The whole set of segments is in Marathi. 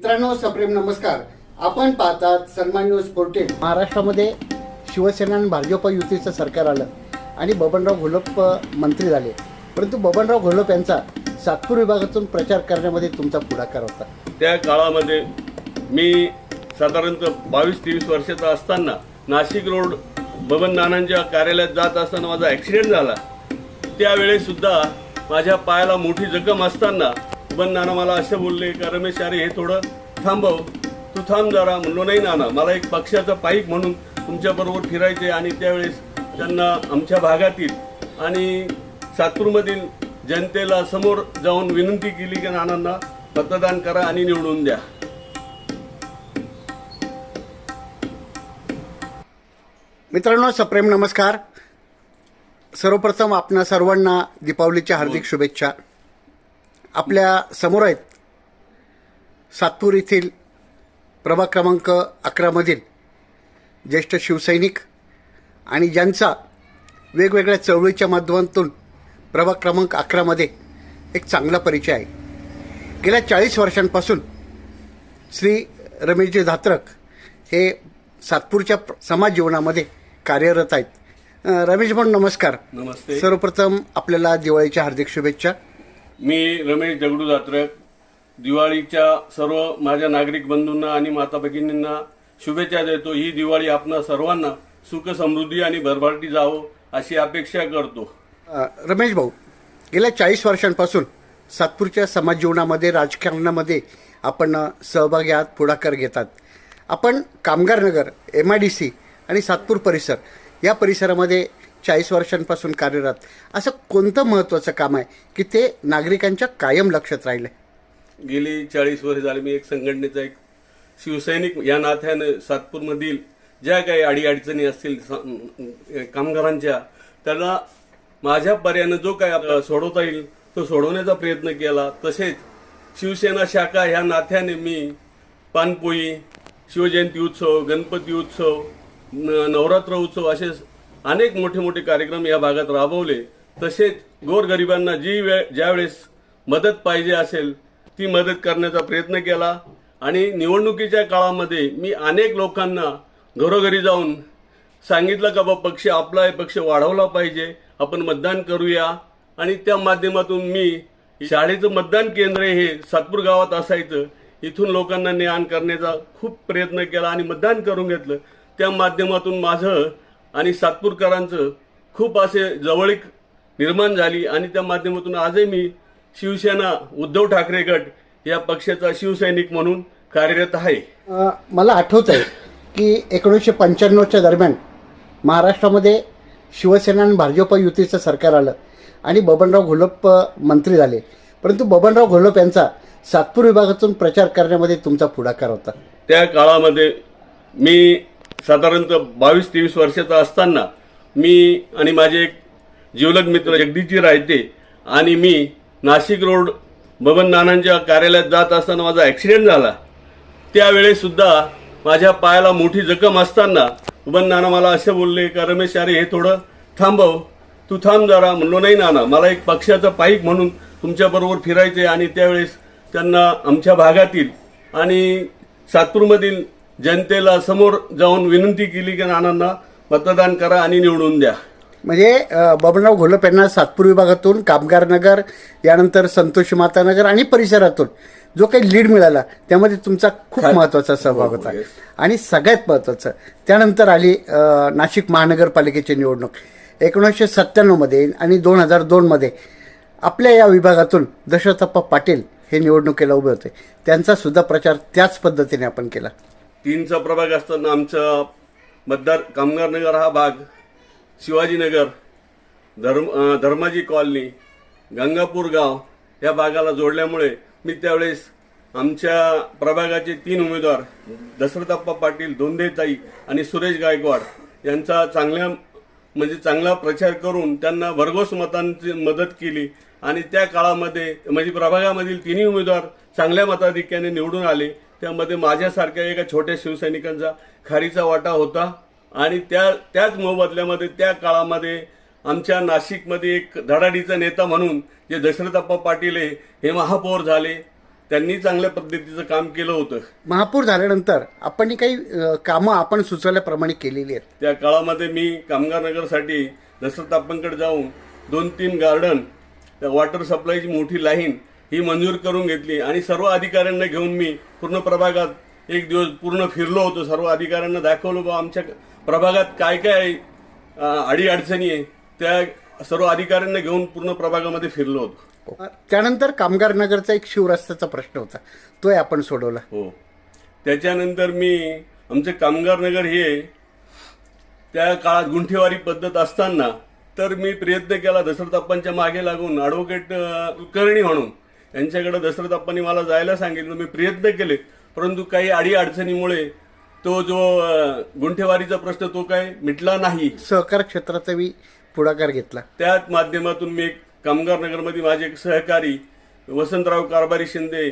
मित्रांनो सप्रेम नमस्कार. आपण पाहतात सन्मान न्यूज फोर्टीन महाराष्ट्रामध्ये शिवसेना आणि भाजप युतीचं सरकार आलं आणि बबनराव घोलप मंत्री झाले. परंतु बबनराव घोलप यांचा सातपूर विभागातून प्रचार करण्यामध्ये तुमचा पुढाकार होता. त्या काळामध्ये मी साधारणतः बावीस तेवीस वर्षाचा असताना नाशिक रोड बबन नानांच्या कार्यालयात जात असताना माझा ॲक्सिडेंट झाला. त्यावेळेसुद्धा माझ्या पायाला मोठी जखम असताना बबन नाना मला असं बोलले का रमेश अरे हे थोडं थांबव. तू थांब जरा म्हणलो नाही नाना मला एक पक्षाचा पाईक म्हणून तुमच्याबरोबर फिरायचे आणि त्यावेळेस त्यांना आमच्या भागातील आणि सातपूरमधील जनतेला समोर जाऊन विनंती केली की नानांना मतदान करा आणि निवडून द्या. मित्रांनो सप्रेम नमस्कार. सर्वप्रथम आपणा सर्वांना दीपावलीच्या हार्दिक शुभेच्छा. आपल्यासमोर आहेत सातपूर येथील प्रभाग क्रमांक अकरामधील ज्येष्ठ शिवसैनिक आणि ज्यांचा वेगवेगळ्या चळवळीच्या माध्यमातून प्रभाग क्रमांक अकरामध्ये एक चांगला परिचय आहे. गेल्या चाळीस वर्षांपासून श्री रमेशजी धात्रक हे सातपूरच्या प्र- समाज जीवनामध्ये कार्यरत आहेत. रमेश भाऊ नमस्कार. नमस्ते. सर्वप्रथम आपल्याला दिवाळीच्या हार्दिक शुभेच्छा. मी रमेश दगडू जात्रक दिवाळीच्या सर्व माझ्या नागरिक बंधूंना आणि माता भगिनींना शुभेच्छा देतो. ही दिवाळी आपणा सर्वांना सुख समृद्धी आणि भरभाटी जावो अशी अपेक्षा करतो. रमेश भाऊ गेल्या चाळीस वर्षांपासून सातपूरच्या समाज जीवनामध्ये राजकारणामध्ये आपण सहभागी आहात पुढाकार घेतात आपण Kamgar Nagar M I D C आणि सातपूर परिसर या परिसरामध्ये चाळीस वर्षांपासून कार्यरत. असं कोणतं महत्त्वाचं काम आहे की ते नागरिकांच्या कायम लक्षात राहिलं गेली चाळीस वर्ष झाली मी एक संघटनेचा एक शिवसैनिक या नात्यानं सातपूरमधील ज्या काही अडीअडचणी असतील कामगारांच्या त्याला माझ्या पर्यानं जो काय सोडवता येईल तो सोडवण्याचा प्रयत्न केला. तसेच शिवसेना शाखा ह्या नात्याने मी पानपोई शिवजयंती उत्सव गणपती उत्सव न- नवरात्र उत्सव असे अनेक मोठे मोठे कार्यक्रम या भागात राबवले. तसेच गोरगरिबांना जी वेळ ज्यावेळेस मदत पाहिजे असेल ती मदत करण्याचा प्रयत्न केला. आणि निवडणुकीच्या काळामध्ये मी अनेक लोकांना घरोघरी जाऊन सांगितलं का बा पक्ष आपला आहे पक्ष वाढवला पाहिजे आपण मतदान करूया. आणि त्या माध्यमातून मी शाळेचं मतदान केंद्र हे सातपूर गावात असायचं इथून लोकांना ने आण करण्याचा खूप प्रयत्न केला आणि मतदान करून घेतलं. त्या माध्यमातून माझं आणि सातपूरकरांचं खूप असे जवळीक निर्माण झाली आणि त्या माध्यमातून आजही मी शिवसेना उद्धव ठाकरे गट या पक्षाचा शिवसैनिक म्हणून कार्यरत आहे. मला आठवत आहे की एकोणीसशे पंच्याण्णवच्या दरम्यान महाराष्ट्रामध्ये शिवसेना आणि भाजप युतीचं सरकार आलं आणि बबनराव घोलप मंत्री झाले. परंतु बबनराव घोलप यांचा सातपूर विभागातून प्रचार करण्यामध्ये तुमचा पुढाकार होता. त्या काळामध्ये मी साधारणतः बावीस तेवीस वर्षाचा असताना मी आणि माझे एक जीवलग मित्र जगदीशजी रायते आणि मी नाशिक रोड बबन नानांच्या कार्यालयात जात असताना माझा ॲक्सिडेंट झाला. त्यावेळेसुद्धा माझ्या पायाला मोठी जखम असताना बबन नाना मला असे बोलले का रमेश अरे हे थोडं थांबव तू थांब जरा. म्हणलो नाही नाना मला एक पक्षाचं पाईक म्हणून तुमच्याबरोबर फिरायचे आणि त्यावेळेस त्यांना आमच्या भागातील आणि सातपूरमधील जनतेला समोर जाऊन विनंती केली की नानांना मतदान करा आणि निवडून द्या. म्हणजे बबनराव घोलप यांना सातपूर विभागातून कामगार नगर यानंतर संतोषी माता नगर आणि परिसरातून जो काही लीड मिळाला त्यामध्ये तुमचा खूप महत्त्वाचा सहभाग होता. आणि सगळ्यात महत्वाचं त्यानंतर आली नाशिक महानगरपालिकेची निवडणूक. एकोणीसशे सत्त्याण्णवमध्ये आणि दोन हजार दोनमध्ये आपल्या या विभागातून दशरथप्पा पाटील हे निवडणुकीला उभे होते. त्यांचा सुद्धा प्रचार त्याच पद्धतीने आपण केला. तीनचा प्रभाग असताना आमचा मतदार कामगार नगर हा भाग शिवाजीनगर धर्म धर्माजी कॉलनी गंगापूर गाव या भागाला जोडल्यामुळे मी त्यावेळेस आमच्या प्रभागाचे तीन उमेदवार दशरथप्पा पाटील दोंदेताई आणि सुरेश गायकवाड यांचा चांगल्या म्हणजे चांगला प्रचार करून त्यांना भरघोस मतांची मदत केली आणि त्या काळामध्ये म्हणजे प्रभागामधील तिन्ही उमेदवार चांगल्या मताधिक्याने निवडून आले. त्यामध्ये माझ्यासारख्या एका छोट्या शिवसैनिकांचा खारीचा वाटा होता. आणि त्या त्याच मोबदल्यामध्ये त्या काळामध्ये आमच्या नाशिकमध्ये एक धडाडीचा नेता म्हणून जे दशरथप्पा पाटील आहे हे महापौर झाले. त्यांनी चांगल्या पद्धतीचं काम केलं होतं. महापूर झाल्यानंतर आपण काही कामं आपण सुचवल्याप्रमाणे केलेली आहेत. त्या काळामध्ये मी कामगार नगरसाठी दशरथ तापंकडे जाऊन दोन तीन गार्डन त्या वॉटर सप्लायची मोठी लाईन ही मंजूर करून घेतली. आणि सर्व अधिकाऱ्यांना घेऊन मी पूर्ण प्रभागात एक दिवस पूर्ण फिरलो होतो. सर्व अधिकाऱ्यांना दाखवलं बा आमच्या प्रभागात काय काय अडी अडचणी आहे. त्या सर्व अधिकाऱ्यांना घेऊन पूर्ण प्रभागामध्ये फिरलो होतो. त्यानंतर कामगार नगरचा एक शिवरस्त्याचा प्रश्न होता. तोही आपण सोडवला. हो. त्याच्यानंतर मी आमचे कामगार नगर हे त्या काळात गुंठेवारी पद्धत असताना तर मी प्रयत्न केला दशरथाप्पांच्या मागे लागून ॲडव्होकेट कुलकर्णी म्हणून यांच्याकडे दशरथाप्पांनी मला जायला सांगितलं मी प्रयत्न केले. परंतु काही अडी अडचणीमुळे तो जो गुंठेवारीचा प्रश्न तो काय मिटला नाही. सहकार क्षेत्राचा मी पुढाकार घेतला. त्याच माध्यमातून मी एक कामगार नगरमध्ये माझे एक सहकारी वसंतराव कारभारी शिंदे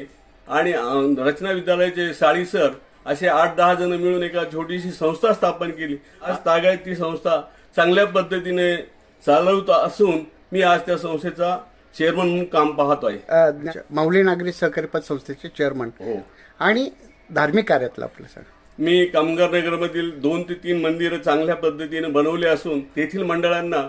आणि रचना विद्यालयाचे साळी सर असे आठ दहा जण मिळून एका छोटीशी संस्था स्थापन केली. आज तागायत ती संस्था चांगल्या पद्धतीने चालवत असून मी आज त्या संस्थेचा चेअरमन म्हणून काम पाहतोय. अ, माऊली नागरी सहकारी पतसंस्थेचे चेअरमन. हो. आणि धार्मिक कार्यातलं आपलं सगळं. मी कामगार नगरमधील दोन ते तीन मंदिरं चांगल्या पद्धतीने बनवले असून तेथील मंडळांना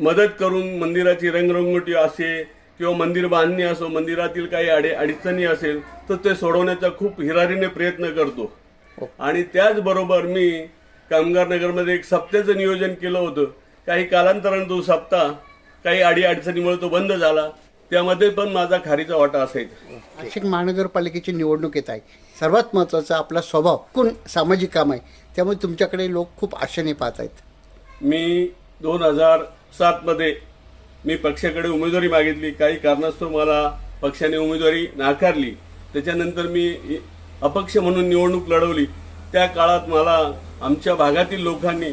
मदत करून मंदिराची रंगरंगोटी असे किंवा मंदिर बांधणी असो मंदिरातील काही अडे अडचणी असेल तर ते सोडवण्याचा खूप हिरारीने प्रयत्न करतो. आणि त्याचबरोबर मी कामगार नगरमध्ये एक सप्त्याचं नियोजन केलं होतं. काही कालांतराने तो सप्ताह काही अडी अडचणीमुळे तो बंद झाला. त्यामध्ये पण माझा खारीचा वाटा असायचा नाशिक महानगरपालिकेची निवडणूक येत आहे. सर्वात महत्त्वाचा आपला स्वभाव कोण सामाजिक काम आहे त्यामुळे तुमच्याकडे लोक खूप आशेने पाहत आहेत. मी दोन हजार सातमध्ये मी पक्षाकडे उमेदवारी मागितली. काही कारणास्तव मला पक्षाने उमेदवारी नाकारली. त्याच्यानंतर मी अपक्ष म्हणून निवडणूक लढवली. त्या काळात मला आमच्या भागातील लोकांनी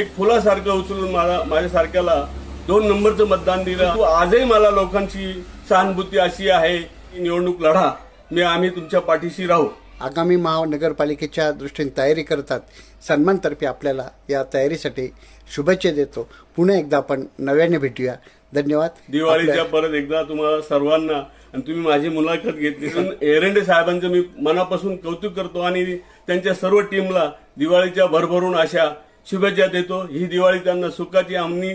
एक फुलासारखं उचलून मला माझ्यासारख्याला दोन नंबरचं मतदान दिलं. तू आजही मला लोकांची सहानुभूती अशी आहे की निवडणूक लढा. मी आम्ही तुमच्या पाठीशी राहू. आगामी महानगरपालिकेच्या दृष्टीने तयारी करतात. सन्मानतर्फे आपल्याला या तयारीसाठी शुभेच्छा देतो. पुन्हा एकदा आपण नव्याने भेटूया. धन्यवाद. दिवाळीच्या परत एकदा तुम्हाला सर्वांना आणि तुम्ही माझी मुलाखत घेतली. एरंडे साहेबांचं मी मनापासून कौतुक करतो आणि त्यांच्या सर्व टीमला दिवाळीच्या भरभरून अशा शुभेच्छा देतो. ही दिवाळी त्यांना सुखाची आमनी